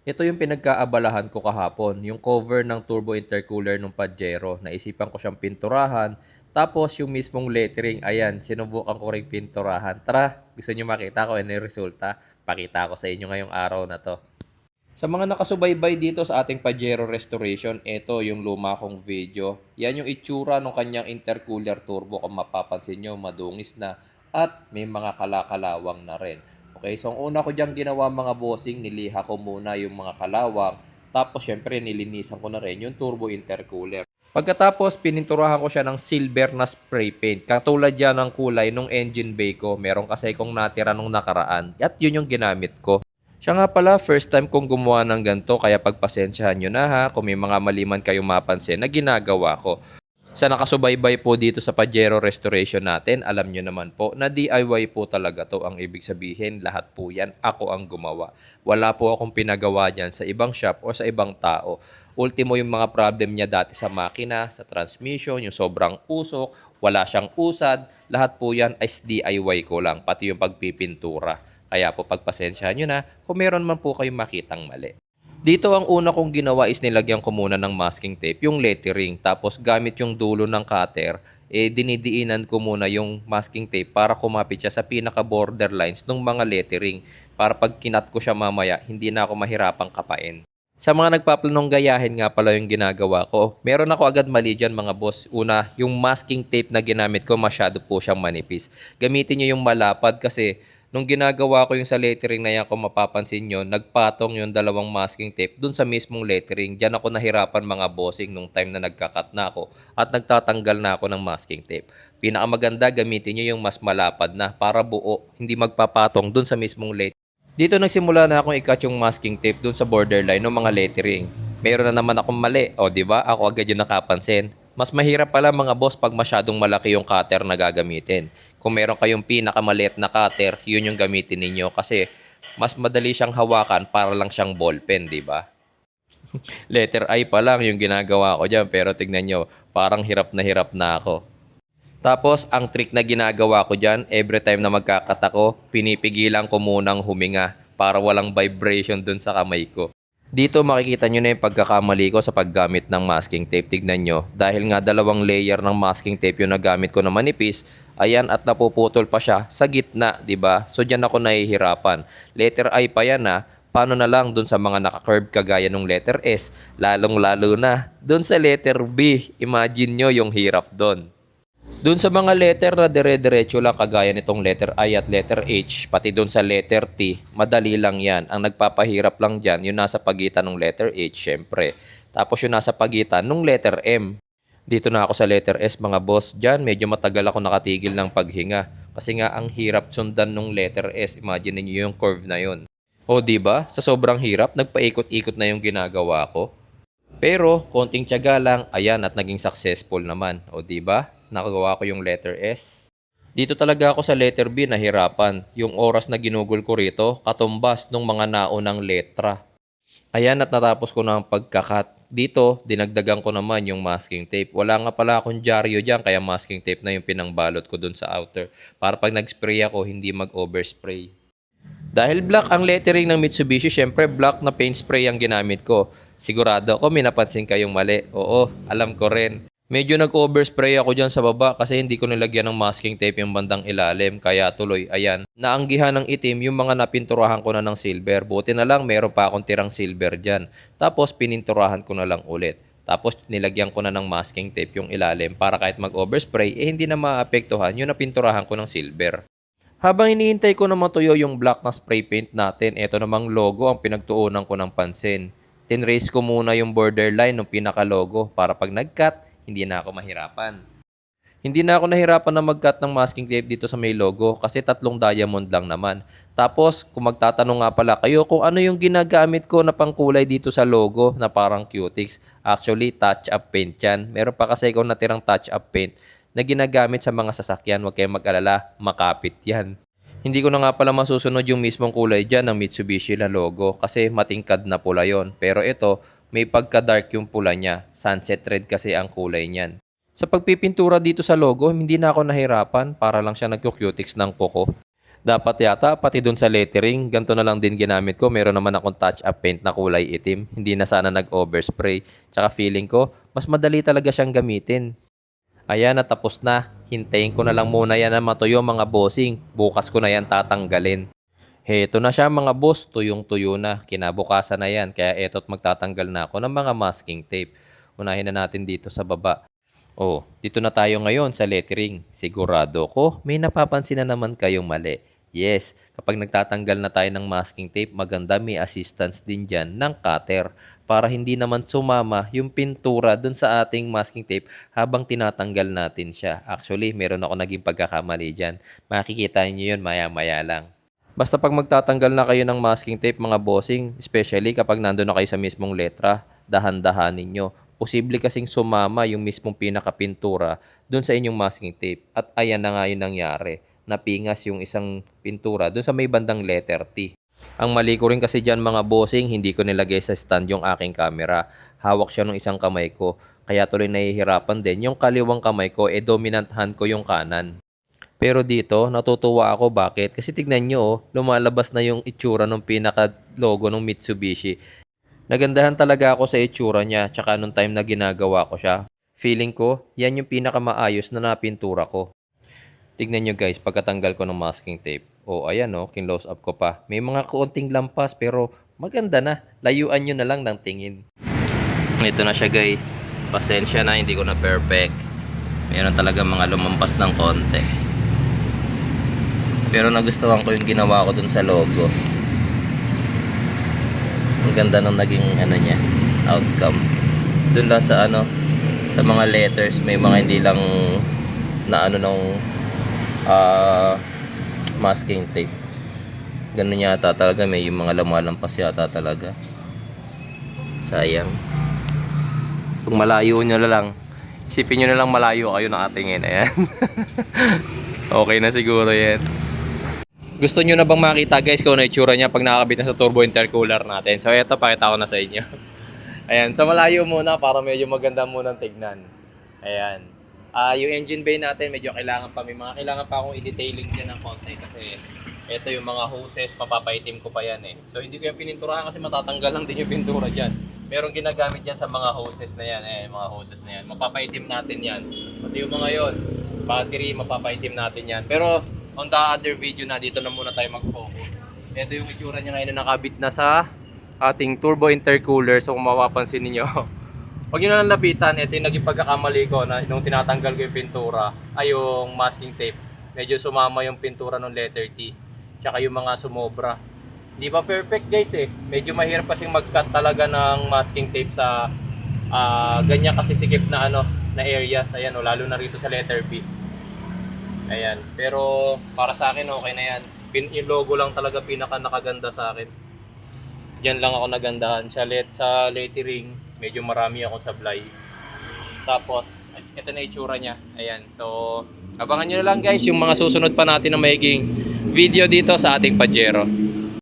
Ito yung pinagkaabalahan ko kahapon, yung cover ng turbo intercooler ng Pajero. Naisipan ko siyang pinturahan. Tapos yung mismong lettering, ayan, sinubukan ko rin pinturahan. Tara, gusto niyo makita ko ano yung resulta? Pakita ko sa inyo ngayong araw na to. Sa mga nakasubaybay dito sa ating Pajero Restoration, ito yung luma kong video. Yan yung itsura ng kanyang intercooler turbo. Kung mapapansin nyo, madungis na at may mga kalakalawang na rin. Okay, so ang una ko diyang ginawa mga bossing, niliha ko muna yung mga kalawang. Tapos syempre nilinisan ko na rin yung turbo intercooler. Pagkatapos, pininturahan ko siya ng silver na spray paint. Katulad yan ng kulay nung engine bay ko. Meron kasi kong natira nung nakaraan. At yun yung ginamit ko. Siya nga pala, first time kong gumawa ng ganito, kaya pagpasensyahan nyo na ha, kung may mga maliman kayong mapansin na ginagawa ko. Sa nakasubaybay po dito sa Pajero Restoration natin, alam nyo naman po na DIY po talaga to ang ibig sabihin, lahat po yan, ako ang gumawa. Wala po akong pinagawa dyan sa ibang shop o sa ibang tao. Ultimo yung mga problem niya dati sa makina, sa transmission, yung sobrang usok, wala siyang usad, lahat po yan ay DIY ko lang, pati yung pagpipintura. Kaya po pagpasensyahan nyo na kung meron man po kayong makitang mali. Dito ang una kong ginawa is nilagyan ko muna ng masking tape, yung lettering. Tapos gamit yung dulo ng cutter, eh dinidiinan ko muna yung masking tape para kumapit siya sa pinaka borderlines ng mga lettering. Para pag kinat ko siya mamaya, hindi na ako mahirapang kapain. Sa mga nagpaplanong gayahin nga pala yung ginagawa ko, meron ako agad mali dyan mga boss. Una, yung masking tape na ginamit ko masyado po siyang manipis. Gamitin nyo yung malapad kasi nung ginagawa ko yung sa lettering na yan, kung mapapansin nyo, nagpatong yung dalawang masking tape dun sa mismong lettering. Diyan ako nahirapan mga bossing nung time na nagkakat na ako at nagtatanggal na ako ng masking tape. Pinakamaganda, gamitin nyo yung mas malapad na para buo, hindi magpapatong dun sa mismong lettering. Dito nagsimula na akong ikat yung masking tape dun sa borderline ng mga lettering. Meron na naman akong mali. O, di ba? Ako agad yung nakapansin. Mas mahirap pala mga boss pag masyadong malaki yung cutter na gagamitin. Kung meron kayong pinakamaliit na cutter, yun yung gamitin ninyo kasi mas madali siyang hawakan para lang siyang ballpen, di ba? Letter I pa lang yung ginagawa ko dyan pero tignan nyo, parang hirap na hirap na ako. Tapos, ang trick na ginagawa ko dyan, every time na magkakat ako, pinipigilan ko munang huminga para walang vibration dun sa kamay ko. Dito makikita nyo na yung pagkakamali ko sa paggamit ng masking tape. Tignan nyo, dahil nga dalawang layer ng masking tape yung nagamit ko na manipis, ayan at napuputol pa siya sa gitna, ba? So dyan ako nahihirapan. Letter I pa yan ha. Paano na lang dun sa mga naka-curve kagaya ng letter S, lalong-lalo na dun sa letter B. Imagine nyo yung hirap dun. Doon sa mga letter na dire-diretso lang kagaya nitong letter I at letter H, pati doon sa letter T, madali lang yan. Ang nagpapahirap lang dyan, yung nasa pagitan ng letter H, syempre. Tapos yung nasa pagitan ng letter M. Dito na ako sa letter S mga boss. Dyan, medyo matagal ako nakatigil ng paghinga. Kasi nga, ang hirap sundan ng letter S. Imagine niyo yung curve na yun. O di ba? Sa sobrang hirap, nagpaikot-ikot na yung ginagawa ko. Pero, konting tiyaga lang, ayan at naging successful naman. O di ba? Nakagawa ko yung letter S. Dito talaga ako sa letter B nahirapan. Yung oras na ginugol ko rito, katumbas nung mga naunang letra. Ayan at natapos ko na ang pagkakat. Dito, dinagdagan ko naman yung masking tape. Wala nga pala akong dyaryo dyan, kaya masking tape na yung pinangbalot ko dun sa outer. Para pag nag-spray ako, hindi mag-overspray. Dahil black ang lettering ng Mitsubishi, syempre black na paint spray ang ginamit ko. Sigurado ako may napansin kayong mali. Oo, alam ko rin. Medyo nag-overspray ako dyan sa baba kasi hindi ko nilagyan ng masking tape yung bandang ilalim. Kaya tuloy, ayan. Naanggihan ng itim yung mga napinturahan ko na ng silver. Buti na lang meron pa akong tirang silver dyan. Tapos pininturahan ko na lang ulit. Tapos nilagyan ko na ng masking tape yung ilalim para kahit mag-overspray, eh hindi na maapektuhan yung napinturahan ko ng silver. Habang iniintay ko na matuyo yung black na spray paint natin, eto namang logo ang pinagtuunan ko ng pansin. Tinrace ko muna yung borderline ng pinaka-logo para pag nag-cut, hindi na ako mahirapan. Hindi na ako nahirapan na mag-cut ng masking tape dito sa may logo kasi tatlong diamond lang naman. Tapos, kung magtatanong nga pala kayo kung ano yung ginagamit ko na pangkulay dito sa logo na parang cutics, actually touch-up paint yan. Meron pa kasi ikaw natirang touch-up paint na ginagamit sa mga sasakyan. Huwag kayong mag-alala, makapit yan. Hindi ko na nga pala masusunod yung mismong kulay dyan ng Mitsubishi na logo kasi matingkad na pula yon. Pero ito, may pagka-dark yung pula niya. Sunset red kasi ang kulay niyan. Sa pagpipintura dito sa logo, hindi na ako nahirapan para lang siya nagko-cutics ng kuko. Dapat yata, pati dun sa lettering, ganito na lang din ginamit ko. Meron naman akong touch-up paint na kulay itim. Hindi na sana nag-overspray. Tsaka feeling ko, mas madali talaga siyang gamitin. Ayan, natapos na. Hintayin ko na lang muna yan na matuyo mga bossing. Bukas ko na yan tatanggalin. Heto na siya mga boss, tuyong-tuyo na. Kinabukasan na yan, kaya eto't magtatanggal na ako ng mga masking tape. Unahin na natin dito sa baba. Oh, dito na tayo ngayon sa lettering. Sigurado ko, may napapansin na naman kayong mali. Yes, kapag nagtatanggal na tayo ng masking tape, maganda may assistance din dyan ng cutter para hindi naman sumama yung pintura dun sa ating masking tape habang tinatanggal natin siya. Actually, meron ako naging pagkakamali dyan. Makikita niyo yun maya-maya lang. Basta pag magtatanggal na kayo ng masking tape mga bossing, especially kapag nandun na kayo sa mismong letra, dahan-dahanin nyo. Posible kasing sumama yung mismong pinakapintura dun sa inyong masking tape. At ayan na nga yung nangyari. Napingas yung isang pintura dun sa may bandang letter T. Ang mali ko rin kasi dyan mga bossing, hindi ko nilagay sa stand yung aking camera. Hawak siya ng isang kamay ko. Kaya tuloy nahihirapan din. Yung kaliwang kamay ko, e dominant hand ko yung kanan. Pero dito, natutuwa ako bakit? Kasi tignan nyo, oh, lumalabas na yung itsura ng pinaka-logo ng Mitsubishi. Nagandahan talaga ako sa itsura niya, tsaka nung time na ginagawa ko siya. Feeling ko, yan yung pinakamaayos na napintura ko. Tignan nyo guys, pagkatanggal ko ng masking tape. Oh, ayan oh, kinlose up ko pa. May mga kaunting lampas pero maganda na. Layuan nyo na lang ng tingin. Ito na siya guys. Pasensya na, hindi ko na perfect. Meron talaga mga lumampas ng konti. Pero nagustuhan ko yung ginawa ko dun sa logo. Ang ganda ng naging ano niya, outcome. Dun lang sa ano, sa mga letters, may mga hindi lang na ano nung ah, masking tape. Ganun yata talaga, may yung mga lumalampas yata talaga. Sayang. Kung malayo nyo na lang, isipin nyo na lang malayo kayo na atingin. Ayan. okay na siguro yan. Gusto nyo na bang makita guys kung ano yung itsura niya pag nakakabit na sa turbo intercooler natin? So ito, pakita ko na sa inyo. Ayan, sa malayo muna para medyo maganda muna tignan. Ayan. Ah, yung engine bay natin medyo kailangan pa may mga kailangan pa akong i-detailing dyan ng konti kasi ito yung mga hoses, papapaitim ko pa yan eh. So hindi ko yan pininturahan kasi matatanggal lang din yung pintura dyan. Merong ginagamit yan sa mga hoses na yan, eh, mga hoses na yan. Mapapaitim natin yan. Pati yung mga yon, battery, mapapaitim natin yan. Pero on the other video na, dito na muna tayo mag-focus. Ito yung itsura niya ngayon na nakabit na sa ating turbo intercooler. So kung mapapansin niyo Huwag nyo na lang lapitan, ito yung naging pagkakamali ko na nung tinatanggal ko yung pintura, ay yung masking tape. Medyo sumama yung pintura ng letter T. Tsaka yung mga sumobra. Di ba perfect guys eh. Medyo mahirap kasing mag-cut talaga ng masking tape sa ah, ganyan kasi sikip na ano na areas. Ayan o, lalo na rito sa letter B. Ayan. Pero para sa akin okay na yan. Pin, yung logo lang talaga pinaka nakaganda sa akin. Diyan lang ako nagandahan. Sa, let, sa lettering, medyo marami ako sablay. Tapos, ito na itsura niya. Ayan. So, abangan nyo na lang guys yung mga susunod pa natin na magiging video dito sa ating Pajero.